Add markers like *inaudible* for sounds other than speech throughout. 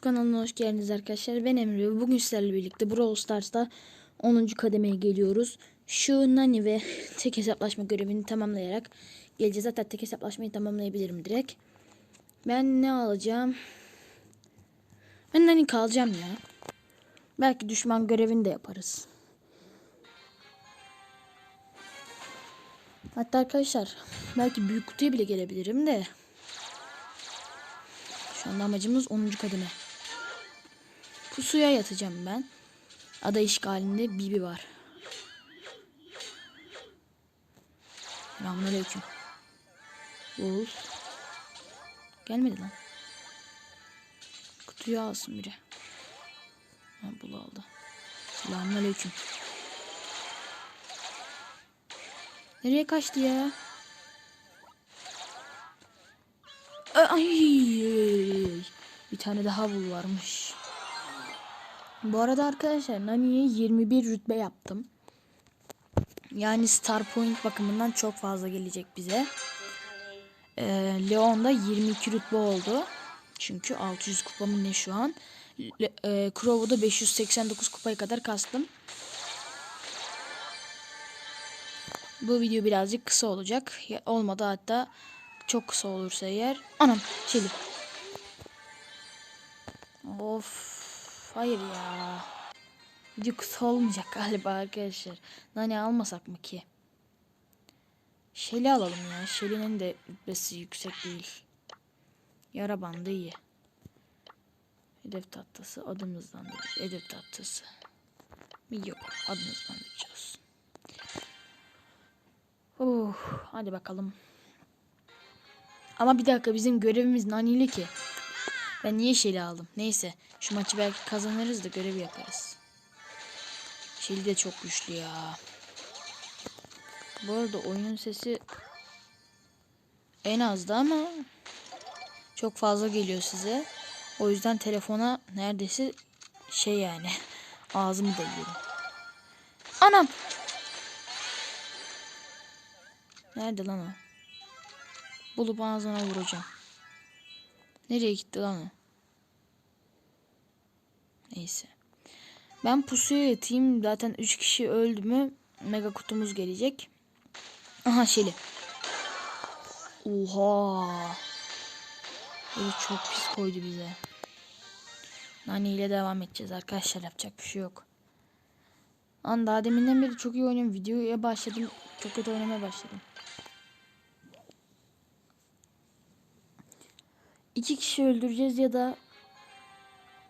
kanalına hoş geldiniz arkadaşlar. Ben Emre bugün sizlerle birlikte Brawl Stars'ta 10. kademeye geliyoruz. Şu Nani ve *laughs* tek hesaplaşma görevini tamamlayarak geleceğiz. Zaten tek hesaplaşmayı tamamlayabilirim direkt. Ben ne alacağım? Ben Nani kalacağım ya. Belki düşman görevini de yaparız. Hatta arkadaşlar belki büyük kutuya bile gelebilirim de. Şu anda amacımız 10. kademe. Pusuya yatacağım ben. Ada işgalinde Bibi var. Selamünaleyküm. Oğuz. Gelmedi lan. Kutuyu alsın biri. Ha bulu aldı. Selamünaleyküm. Nereye kaçtı ya? Ay, bir tane daha bul varmış. Bu arada arkadaşlar Nani'ye 21 rütbe yaptım. Yani Star Point bakımından çok fazla gelecek bize. Ee, Leon'da 22 rütbe oldu. Çünkü 600 kupamın ne şu an. Le, e, Crow'da 589 kupaya kadar kastım. Bu video birazcık kısa olacak. Ya, olmadı hatta çok kısa olursa eğer. Anam şeyli. Of. Hayır ya. Video kısa olmayacak galiba arkadaşlar. Nani almasak mı ki? Şeli alalım ya. Şeli'nin de rütbesi yüksek değil. Yara bandı iyi. Hedef tahtası adımızdan da hedef tahtası. Yok adımızdan da olsun. Uh, hadi bakalım. Ama bir dakika bizim görevimiz nanili ki. Ben niye Şeli aldım? Neyse şu maçı belki kazanırız da görevi yaparız. Şeli de çok güçlü ya. Bu arada oyunun sesi en azdı ama çok fazla geliyor size. O yüzden telefona neredeyse şey yani *laughs* ağzımı deliyorum. Anam. Nerede lan o? Bulup ağzına vuracağım. Nereye gitti lan o? Neyse. Ben pusuya yatayım. Zaten 3 kişi öldü mü mega kutumuz gelecek. Aha Şeli. Oha. Böyle çok pis koydu bize. Nani ile devam edeceğiz arkadaşlar. Yapacak bir şey yok. An daha deminden beri çok iyi oynuyorum. Videoya başladım. Çok kötü oynamaya başladım. İki kişi öldüreceğiz ya da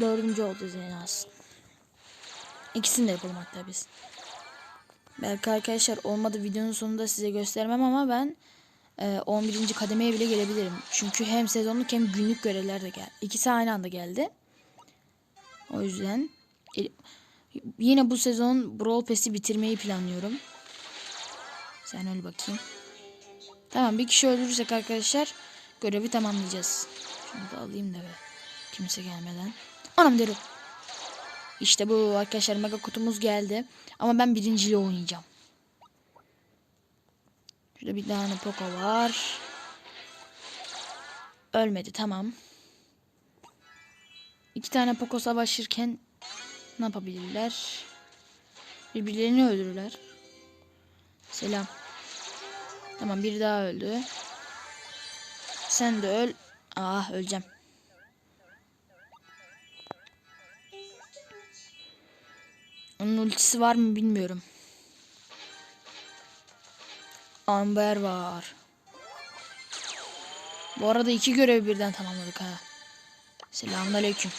dördüncü olacağız en az. İkisini de yapalım hatta biz. Belki arkadaşlar olmadı videonun sonunda size göstermem ama ben e, 11. kademeye bile gelebilirim. Çünkü hem sezonluk hem günlük görevler de geldi. İkisi aynı anda geldi. O yüzden e, yine bu sezon Brawl Pass'i bitirmeyi planlıyorum. Sen öl bakayım. Tamam bir kişi öldürürsek arkadaşlar görevi tamamlayacağız. Şunu da alayım da be. Kimse gelmeden. Anam derim. İşte bu arkadaşlar mega kutumuz geldi. Ama ben birinciyle oynayacağım. Şurada bir tane Poco var. Ölmedi tamam. İki tane Poco savaşırken ne yapabilirler? Birbirlerini öldürürler. Selam. Tamam biri daha öldü. Sen de öl. Ah öleceğim. Onun ultisi var mı bilmiyorum. Amber var. Bu arada iki görev birden tamamladık ha. Selamünaleyküm.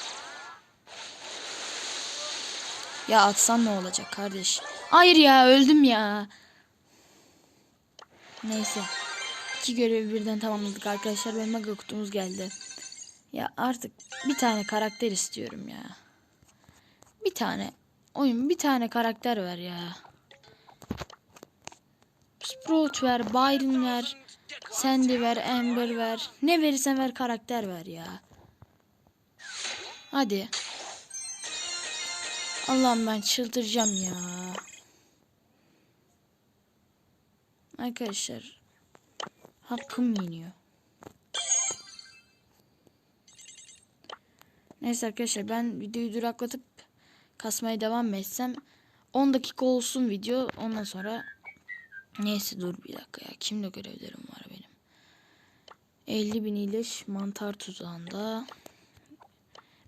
Ya atsan ne olacak kardeş? Hayır ya öldüm ya. Neyse. İki görevi birden tamamladık arkadaşlar. Benim mega kutumuz geldi. Ya artık bir tane karakter istiyorum ya. Bir tane. Oyun bir tane karakter ver ya. Sprout ver, Byron ver, Sandy ver, Amber ver. Ne verirsen ver karakter ver ya. Hadi. Allah'ım ben çıldıracağım ya. Arkadaşlar. Hakkım yeniyor. Neyse arkadaşlar ben videoyu duraklatıp kasmaya devam etsem 10 dakika olsun video. Ondan sonra neyse dur bir dakika ya. Kimde görevlerim var benim? 50 bin ileş mantar tuzağında.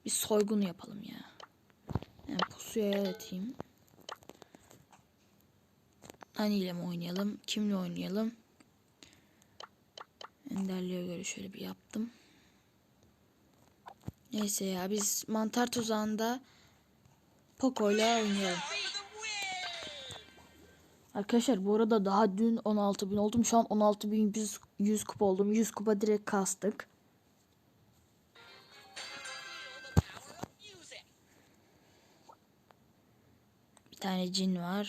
Bir soygun yapalım ya. Yani pusuya atayım. Haniyle mi oynayalım? Kimle oynayalım Enderli'ye göre şöyle bir yaptım Neyse ya biz mantar tuzağında Poco'yla oynayalım. Arkadaşlar bu arada daha dün 16.000 oldum. Şu an 16.100 100 kupa oldum. 100 kupa direkt kastık. Bir tane cin var.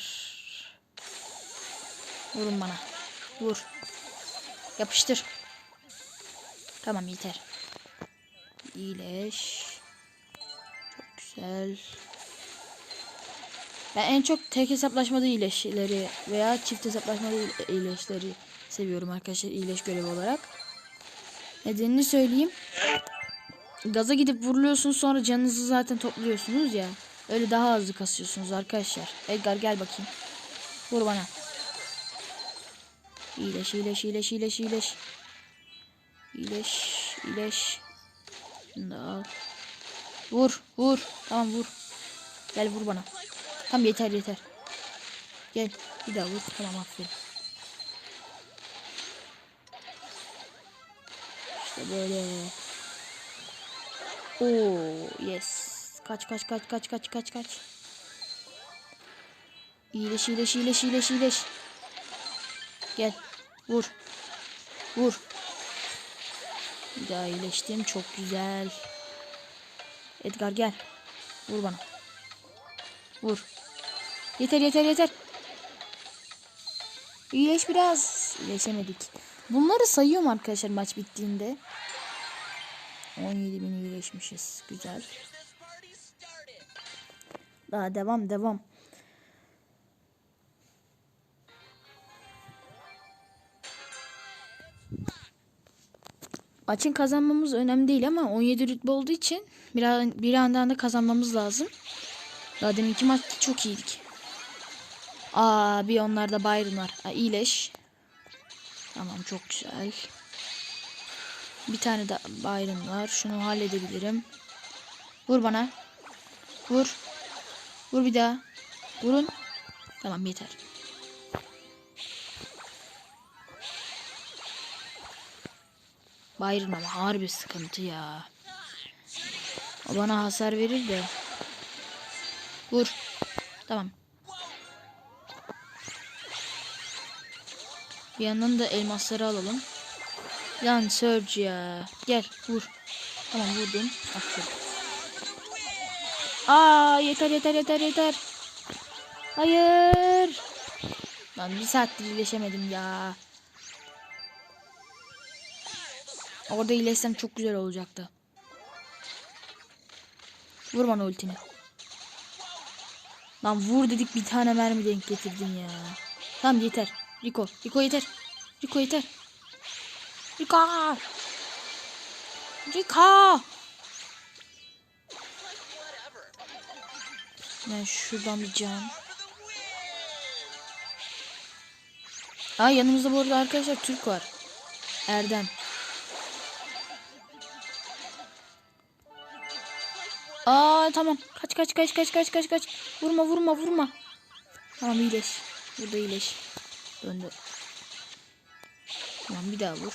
Vurun bana. Vur. Yapıştır. Tamam yeter. İyileş. Çok güzel. Ben en çok tek hesaplaşmada iyileşleri veya çift hesaplaşmada iyile- iyileşleri seviyorum arkadaşlar iyileş görevi olarak. Nedenini söyleyeyim. Gaza gidip vuruluyorsunuz sonra canınızı zaten topluyorsunuz ya. Öyle daha hızlı kasıyorsunuz arkadaşlar. Edgar gel bakayım. Vur bana. İyileş iyileş iyileş iyileş iyileş. İyileş iyileş. Şunu da al. Vur vur. Tamam vur. Gel vur bana. Tamam yeter yeter. Gel bir daha vur. Tamam aferin. İşte böyle. Oo yes. Kaç kaç kaç kaç kaç kaç kaç. İyileş iyileş iyileş iyileş iyileş. Gel. Vur. Vur. Bir daha iyileştim. Çok güzel. Edgar gel. Vur bana. Vur. Yeter yeter yeter. İyileş biraz. İyileşemedik. Bunları sayıyorum arkadaşlar maç bittiğinde. 17 bin iyileşmişiz. Güzel. Daha devam devam. Maçın kazanmamız önemli değil ama 17 rütbe olduğu için bir, an, bir yandan da kazanmamız lazım. Daha deminki maçta çok iyiydik. Aa bir onlarda Byron var. Aa, iyileş. Tamam çok güzel. Bir tane de Byron var. Şunu halledebilirim. Vur bana. Vur. Vur bir daha. Vurun. Tamam yeter. Byron ama harbi sıkıntı ya. O bana hasar verir de. Vur. Tamam. Bir yandan da elmasları alalım. Lan Surge ya. Gel vur. Tamam vurdum. Aferin. Aa yeter yeter yeter yeter. Hayır. Lan bir saattir iyileşemedim ya. Orada iyileşsem çok güzel olacaktı. Vur bana ultini. Lan vur dedik bir tane mermi denk getirdin ya. Tamam yeter. Rico. Rico yeter. Rico yeter. Rico. Rico. Ben şuradan bir can. Aa yanımızda bu arada arkadaşlar Türk var. Erdem. Aa tamam. Kaç kaç kaç kaç kaç kaç kaç. Vurma vurma vurma. Tamam iyileş. Burada iyileş. Döndü. Tamam bir daha vur.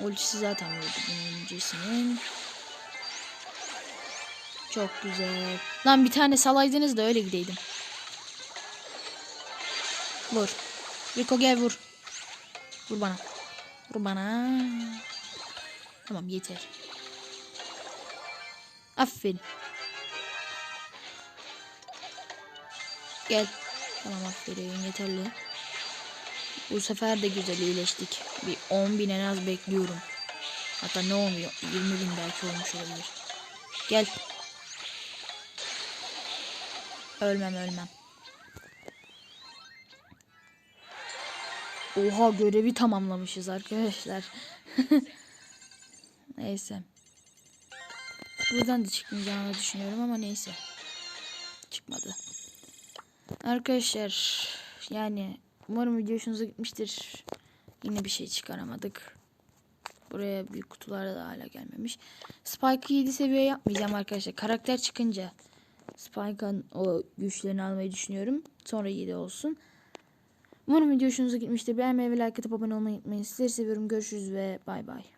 Ultisi zaten vurdu bunun öncesinin. Çok güzel. Lan bir tane salaydınız da öyle gideydim. Vur. Rico gel vur. Vur bana. Vur bana. Tamam yeter. Aferin. Gel. Tamam aferin yeterli. Bu sefer de güzel iyileştik. Bir 10 bin en az bekliyorum. Hatta ne olmuyor? 20 bin belki olmuş olabilir. Gel. Ölmem ölmem. Oha görevi tamamlamışız arkadaşlar. *laughs* Neyse. Buradan da çıkmayacağını düşünüyorum ama neyse. Çıkmadı. Arkadaşlar yani umarım video hoşunuza gitmiştir. Yine bir şey çıkaramadık. Buraya büyük kutular da hala gelmemiş. Spike'ı 7 seviye yapmayacağım arkadaşlar. Karakter çıkınca Spike'ın o güçlerini almayı düşünüyorum. Sonra 7 olsun. Umarım video hoşunuza gitmiştir. Beğenmeyi ve like atıp abone olmayı unutmayın. Sizleri seviyorum. Görüşürüz ve bay bay.